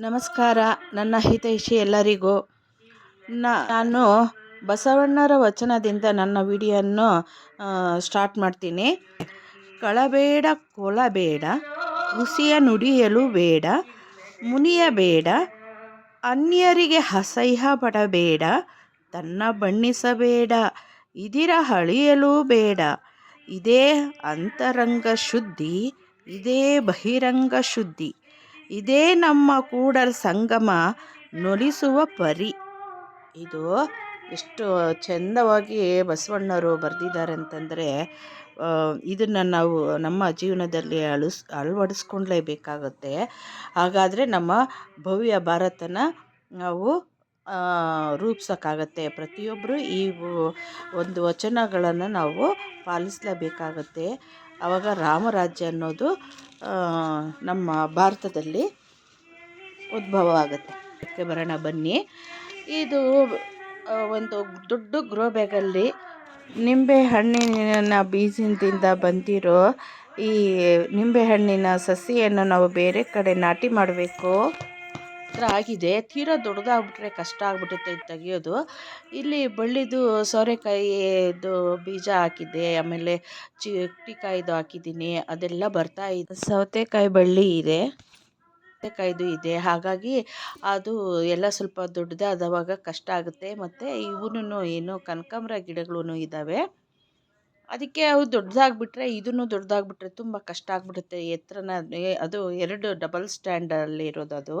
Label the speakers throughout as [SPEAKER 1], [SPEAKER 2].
[SPEAKER 1] ನಮಸ್ಕಾರ. ನನ್ನ ಹಿತೈಷಿ ಎಲ್ಲರಿಗೂ. ನಾನು ಬಸವಣ್ಣರ ವಚನದಿಂದ ನನ್ನ ವಿಡಿಯೋನ್ನು ಸ್ಟಾರ್ಟ್ ಮಾಡ್ತೀನಿ. ಕಳಬೇಡ, ಕೊಳಬೇಡ, ಹುಸಿಯ ನುಡಿಯಲು ಬೇಡ ಮುನಿಯಬೇಡ ಅನ್ಯರಿಗೆ ಅಸಹ್ಯ ಪಡಬೇಡ, ತನ್ನ ಬಣ್ಣಿಸಬೇಡ, ಇದಿರ ಹಳಿಯಲೂ ಬೇಡ. ಇದೇ ಅಂತರಂಗ ಶುದ್ಧಿ, ಇದೇ ಬಹಿರಂಗ ಶುದ್ಧಿ. ಇದೇ ನಮ್ಮ ಕೂಡಲ ಸಂಗಮ ನೊಲಿಸುವ ಪರಿ. ಇದು ಎಷ್ಟು ಚೆಂದವಾಗಿ ಬಸವಣ್ಣವರು ಬರೆದಿದ್ದಾರೆ ಅಂತಂದರೆ ಇದನ್ನು ನಾವು ನಮ್ಮ ಜೀವನದಲ್ಲಿ ಅಳಿಸ್ ಅಳವಡಿಸ್ಕೊಳ್ಲೇಬೇಕಾಗುತ್ತೆ ಹಾಗಾದರೆ ನಮ್ಮ ಭವ್ಯ ಭಾರತನ ನಾವು ರೂಪಿಸೋಕ್ಕಾಗತ್ತೆ. ಪ್ರತಿಯೊಬ್ಬರು ಈ ಒಂದು ವಚನಗಳನ್ನು ನಾವು ಪಾಲಿಸಲೇಬೇಕಾಗತ್ತೆ. ಆವಾಗ ರಾಮರಾಜ್ಯ ಅನ್ನೋದು ನಮ್ಮ ಭಾರತದಲ್ಲಿ ಉದ್ಭವ ಆಗುತ್ತೆ ಅದಕ್ಕೆ ಬರೋಣ ಬನ್ನಿ. ಇದು ಒಂದು ದೊಡ್ಡ ಗ್ರೋ ಬ್ಯಾಗಲ್ಲಿ ನಿಂಬೆ ಹಣ್ಣಿನ ಬೀಜದಿಂದ ಬಂದಿರೋ ಈ ನಿಂಬೆ ಹಣ್ಣಿನ ಸಸಿಯನ್ನು ನಾವು ಬೇರೆ ಕಡೆ ನಾಟಿ ಮಾಡಬೇಕು. ಥರ ಆಗಿದೆ. ತೀರಾ ದೊಡ್ಡದಾಗ್ಬಿಟ್ರೆ ಕಷ್ಟ ಆಗ್ಬಿಡುತ್ತೆ ತೆಗಿಯೋದು. ಇಲ್ಲಿ ಬಳ್ಳಿದು ಸೋರೆಕಾಯಿದು ಬೀಜ ಹಾಕಿದ್ದೆ. ಆಮೇಲೆ ಚಿಟ್ಟಿಕಾಯಿದು ಹಾಕಿದ್ದೀನಿ. ಅದೆಲ್ಲ ಬರ್ತಾ ಇದೆ, ಸೌತೆಕಾಯಿ ಬಳ್ಳಿ ಇದೆ. ಸೌತೆಕಾಯಿದು ಇದೆ. ಹಾಗಾಗಿ ಅದು ಎಲ್ಲ ಸ್ವಲ್ಪ ದೊಡ್ಡದಾದವಾಗ ಕಷ್ಟ ಆಗುತ್ತೆ. ಮತ್ತು ಇವನು ಏನು ಕನಕಾಂಬ್ರ ಗಿಡಗಳೂ ಇದ್ದಾವೆ ಅದಕ್ಕೆ ಅವು ದೊಡ್ಡದಾಗ್ಬಿಟ್ರೆ ಇದನ್ನು ದೊಡ್ಡದಾಗ್ಬಿಟ್ರೆ ತುಂಬ ಕಷ್ಟ ಆಗ್ಬಿಡುತ್ತೆ ಎತ್ತರನ ಅದು ಎರಡು ಡಬಲ್ ಸ್ಟ್ಯಾಂಡಲ್ಲಿ ಇರೋದು ಅದು.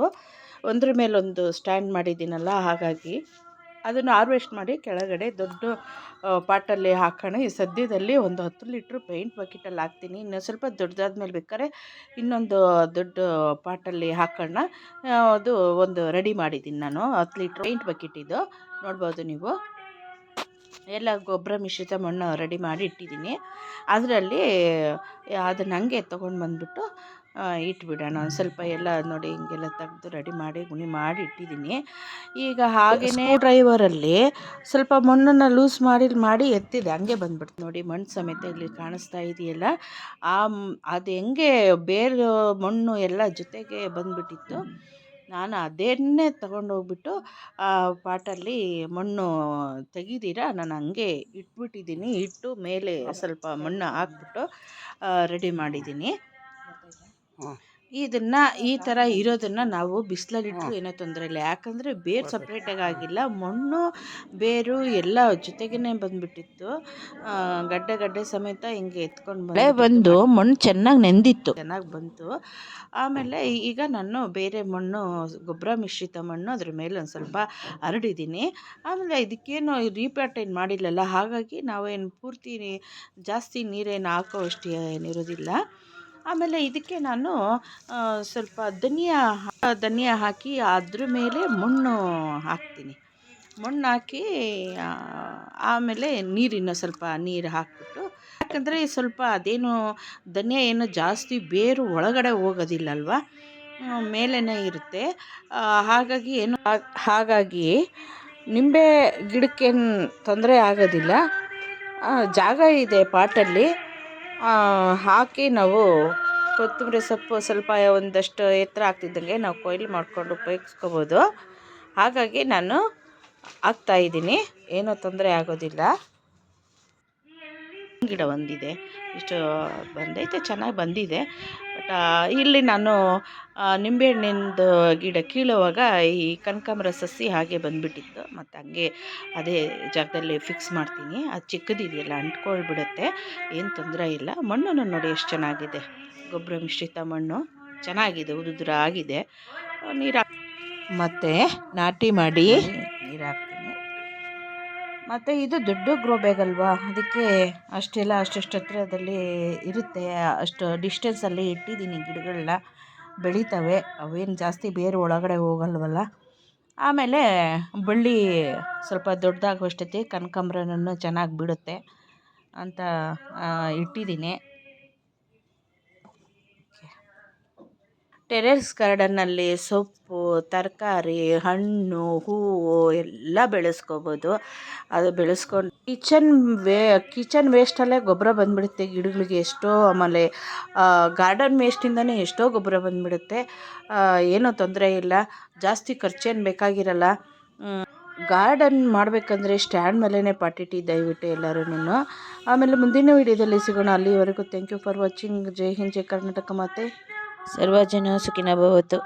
[SPEAKER 1] ಒಂದ್ರ ಮೇಲೊಂದು ಸ್ಟ್ಯಾಂಡ್ ಮಾಡಿದ್ದೀನಲ್ಲ, ಹಾಗಾಗಿ ಅದನ್ನು ಹಾರ್ವೆಸ್ಟ್ ಮಾಡಿ ಕೆಳಗಡೆ ದೊಡ್ಡ ಪಾಟಲ್ಲಿ ಹಾಕೋಣ. ಈ ಸದ್ಯದಲ್ಲಿ ಒಂದು ಹತ್ತು ಲೀಟ್ರ್ ಪೇಂಟ್ ಬಕೆಟಲ್ಲಿ ಹಾಕ್ತೀನಿ. ಇನ್ನು ಸ್ವಲ್ಪ ದೊಡ್ಡದಾದ ಮೇಲೆ ಬೇಕಾದ್ರೆ ಇನ್ನೊಂದು ದೊಡ್ಡ ಪಾಟಲ್ಲಿ ಹಾಕೋಣ. ಅದು ಒಂದು ರೆಡಿ ಮಾಡಿದ್ದೀನಿ ನಾನು. ಹತ್ತು ಲೀಟ್ರ್ ಪೇಂಟ್ ಬಕೆಟ್ ಇದು. ನೋಡ್ಬೋದು ನೀವು. ಎಲ್ಲ ಗೊಬ್ಬರ ಮಿಶ್ರಿತ ಮಣ್ಣು ರೆಡಿ ಮಾಡಿ ಇಟ್ಟಿದ್ದೀನಿ. ಅದರಲ್ಲಿ, ಅದನ್ನು ಹಂಗೆ ತೊಗೊಂಡು ಬಂದುಬಿಟ್ಟು ಇಟ್ಬಿಡೋಣ. ಒಂದು ಸ್ವಲ್ಪ ಎಲ್ಲ ನೋಡಿ ಹಿಂಗೆಲ್ಲ ತೆಗ್ದು ರೆಡಿ ಮಾಡಿ ಗುಣಿ ಮಾಡಿ ಇಟ್ಟಿದ್ದೀನಿ. ಈಗ ಹಾಗೆಯೇ ಡ್ರೈವರಲ್ಲಿ ಸ್ವಲ್ಪ ಮಣ್ಣನ್ನು ಲೂಸ್ ಮಾಡಿ ಮಾಡಿ ಎತ್ತಿದೆ. ಹಂಗೆ ಬಂದ್ಬಿಡ್ತು. ನೋಡಿ ಮಣ್ಣು ಸಮೇತ ಇಲ್ಲಿ ಕಾಣಿಸ್ತಾ ಇದೆಯಲ್ಲ. ಆ ಅದು ಹೆಂಗೆ ಬೇರೆ ಮಣ್ಣು ಎಲ್ಲ ಜೊತೆಗೆ ಬಂದುಬಿಟ್ಟಿತ್ತು. ನಾನು ಅದನ್ನೇ ತಗೊಂಡೋಗ್ಬಿಟ್ಟು ಆ ಪಾಟಲ್ಲಿ ಮಣ್ಣು ತೆಗಿದಿರ ನಾನು ಹಂಗೆ ಇಟ್ಬಿಟ್ಟಿದ್ದೀನಿ. ಇಟ್ಟು ಮೇಲೆ ಸ್ವಲ್ಪ ಮಣ್ಣು ಹಾಕ್ಬಿಟ್ಟು ರೆಡಿ ಮಾಡಿದ್ದೀನಿ. ಇದನ್ನು ಈ ಥರ ಇರೋದನ್ನು ನಾವು ಬಿಸಿಲಲ್ಲಿಟ್ಟರು ಏನೋ ತೊಂದರೆ ಇಲ್ಲ ಯಾಕಂದರೆ ಬೇರು ಸಪ್ರೇಟಾಗಿ ಆಗಿಲ್ಲ. ಮಣ್ಣು ಬೇರು ಎಲ್ಲ ಜೊತೆಗೇ ಬಂದುಬಿಟ್ಟಿತ್ತು. ಗಡ್ಡೆ ಗಡ್ಡೆ ಸಮೇತ ಹಿಂಗೆ ಎತ್ಕೊಂಡು ಮಳೆ ಬಂದು ಮಣ್ಣು ಚೆನ್ನಾಗಿ ನೆಂದಿತ್ತು. ಚೆನ್ನಾಗಿ ಬಂತು. ಆಮೇಲೆ ಈಗ ನಾನು ಬೇರೆ ಮಣ್ಣು ಗೊಬ್ಬರ ಮಿಶ್ರಿತ ಮಣ್ಣು ಅದ್ರ ಮೇಲೆ ಒಂದು ಸ್ವಲ್ಪ ಹರಡಿದ್ದೀನಿ. ಆಮೇಲೆ ಇದಕ್ಕೇನು ರೀಪ್ಯಾಟ್ ಏನು ಮಾಡಿಲ್ಲಲ್ಲ. ಹಾಗಾಗಿ ನಾವೇನು ಪೂರ್ತಿ ಜಾಸ್ತಿ ನೀರೇನು ಹಾಕೋ ಅಷ್ಟು ಏನಿರೋದಿಲ್ಲ. ಆಮೇಲೆ ಇದಕ್ಕೆ ನಾನು ಸ್ವಲ್ಪ ಧನಿಯಾ ಧನಿಯಾ ಹಾಕಿ ಅದ್ರ ಮೇಲೆ ಮಣ್ಣು ಹಾಕ್ತೀನಿ. ಮಣ್ಣು ಹಾಕಿ ಆಮೇಲೆ ನೀರಿನ ಸ್ವಲ್ಪ ನೀರು ಹಾಕಿಬಿಟ್ಟು, ಯಾಕಂದರೆ ಸ್ವಲ್ಪ ಅದೇನು, ಧನಿಯಾ ಏನು ಜಾಸ್ತಿ ಬೇರು ಒಳಗಡೆ ಹೋಗೋದಿಲ್ಲ ಅಲ್ವಾ ಮೇಲೇ ಇರುತ್ತೆ. ಹಾಗಾಗಿ ಏನು ಹಾಗಾಗಿ ನಿಂಬೆ ಗಿಡಕ್ಕೇನು ತೊಂದರೆ ಆಗೋದಿಲ್ಲ. ಜಾಗ ಇದೆ ಪಾಟಲ್ಲಿ. ಹಾಕಿ ನಾವು ಕೊತ್ತಂಬರಿ ಸೊಪ್ಪು ಸ್ವಲ್ಪ ಒಂದಷ್ಟು ಎತ್ತರ ಆಗ್ತಿದ್ದಂಗೆ ನಾವು ಕೊಯ್ಲು ಮಾಡಿಕೊಂಡು ಉಪಯೋಗಿಸ್ಕೋಬೋದು. ಹಾಗಾಗಿ ನಾನು ಹಾಕ್ತಾಯಿದ್ದೀನಿ ಏನೂ ತೊಂದರೆ ಆಗೋದಿಲ್ಲ. ಗಿಡ ಒಂದಿದೆ ಇಷ್ಟು ಬಂದೈತೆ, ಚೆನ್ನಾಗಿ ಬಂದಿದೆ. ಇಲ್ಲಿ ನಾನು ನಿಂಬೆಹಣ್ಣಿಂದು ಗಿಡ ಕೀಳುವಾಗ ಈ ಕನಕಾಂಬರ ಸಸಿ ಹಾಗೆ ಬಂದುಬಿಟ್ಟಿತ್ತು. ಮತ್ತು ಹಂಗೆ ಅದೇ ಜಾಗದಲ್ಲಿ ಫಿಕ್ಸ್ ಮಾಡ್ತೀನಿ. ಅದು ಚಿಕ್ಕದಿದೆಯಲ್ಲ, ಅಂಟ್ಕೊಳ್ಬಿಡುತ್ತೆ. ಏನು ತೊಂದರೆ ಇಲ್ಲ. ಮಣ್ಣನ್ನು ನೋಡಿ ಎಷ್ಟು ಚೆನ್ನಾಗಿದೆ. ಗೊಬ್ಬರ ಮಿಶ್ರಿತ ಮಣ್ಣು. ಚೆನ್ನಾಗಿದೆ ಉದುರಾಗಿದೆ ನೀರು ಮತ್ತು ನಾಟಿ ಮಾಡಿ ನೀರು ಮತ್ತು ಇದು ದೊಡ್ಡ ಗ್ರೋ ಬ್ಯಾಗ್ ಅಲ್ವಾ? ಅದಕ್ಕೆ ಅಷ್ಟೆಲ್ಲ ಅಷ್ಟಷ್ಟು ಹತ್ರದಲ್ಲಿ ಇರುತ್ತೆ. ಅಷ್ಟು ಡಿಸ್ಟೆನ್ಸಲ್ಲಿ ಇಟ್ಟಿದ್ದೀನಿ ಗಿಡಗಳನ್ನ ಬೆಳೀತವೆ. ಅವೇನು ಜಾಸ್ತಿ ಬೇರೆ ಒಳಗಡೆ ಹೋಗಲ್ವಲ್ಲ? ಆಮೇಲೆ ಬಳ್ಳಿ ಸ್ವಲ್ಪ ದೊಡ್ಡದಾಗುವಷ್ಟೊತ್ತಿಗೆ ಕನಕಾಂಬ್ರನೂ ಚೆನ್ನಾಗಿ ಬಿಡುತ್ತೆ ಅಂತ ಇಟ್ಟಿದ್ದೀನಿ. ಟೆರೆಸ್ ಗಾರ್ಡನ್ನಲ್ಲಿ ಸೊಪ್ಪು, ತರಕಾರಿ, ಹಣ್ಣು, ಹೂವು ಎಲ್ಲ ಬೆಳೆಸ್ಕೋಬೋದು. ಅದು ಬೆಳೆಸ್ಕೊಂಡು ಕಿಚನ್ ವೇ, ಕಿಚನ್ ವೇಸ್ಟಲ್ಲೇ ಗೊಬ್ಬರ ಬಂದುಬಿಡುತ್ತೆ ಗಿಡಗಳಿಗೆ. ಎಷ್ಟೋ ಆಮೇಲೆ ಗಾರ್ಡನ್ ವೇಸ್ಟಿಂದನೇ ಎಷ್ಟೋ ಗೊಬ್ಬರ ಬಂದುಬಿಡುತ್ತೆ. ಏನೂ ತೊಂದರೆ ಇಲ್ಲ. ಜಾಸ್ತಿ ಖರ್ಚೇನು ಬೇಕಾಗಿರಲ್ಲ. ಗಾರ್ಡನ್ ಮಾಡಬೇಕಂದ್ರೆ ಸ್ಟ್ಯಾಂಡ್ ಮೇಲೇ ಪಾಟಿಟಿ ದಯವಿಟ್ಟು ಎಲ್ಲರೂ ಆಮೇಲೆ ಮುಂದಿನ ವಿಡಿಯೋದಲ್ಲಿ ಸಿಗೋಣ. ಅಲ್ಲಿವರೆಗೂ ಥ್ಯಾಂಕ್ ಯು ಫಾರ್ ವಾಚಿಂಗ್ ಜೈ ಹಿಂದ್, ಜೈ ಕರ್ನಾಟಕ ಮಾತೆ. Se arroba el genio, se quena todo.